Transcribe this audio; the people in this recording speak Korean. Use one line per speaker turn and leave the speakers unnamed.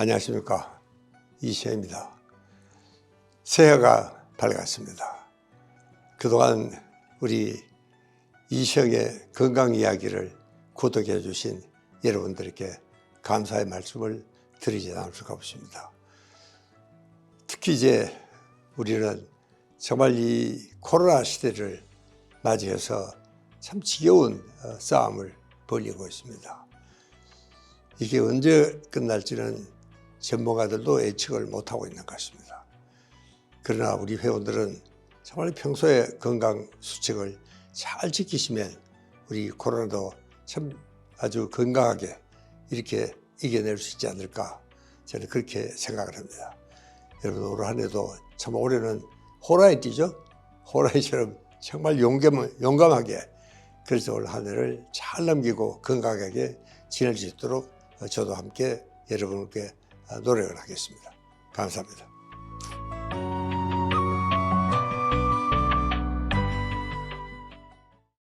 안녕하십니까 이시영입니다. 새해가 밝았습니다. 그동안 우리 이시영의 건강 이야기를 구독해 주신 여러분들께 감사의 말씀을 드리지 않을 수가 없습니다. 특히 이제 우리는 정말 이 코로나 시대를 맞이해서 참 지겨운 어, 싸움을 벌이고 있습니다. 이게 언제 끝날지는 전문가들도 예측을 못하고 있는 것 같습니다. 그러나 우리 회원들은 정말 평소에 건강 수칙을 잘 지키시면 우리 코로나도 참 아주 건강하게 이렇게 이겨낼 수 있지 않을까 저는 그렇게 생각을 합니다. 여러분 올 한 해도 참 올해는 호랑이 띠죠? 호랑이처럼 정말 용감, 용감하게 그래서 올 한 해를 잘 넘기고 건강하게 지낼 수 있도록 저도 함께 여러분께 노력을 하겠습니다. 감사합니다.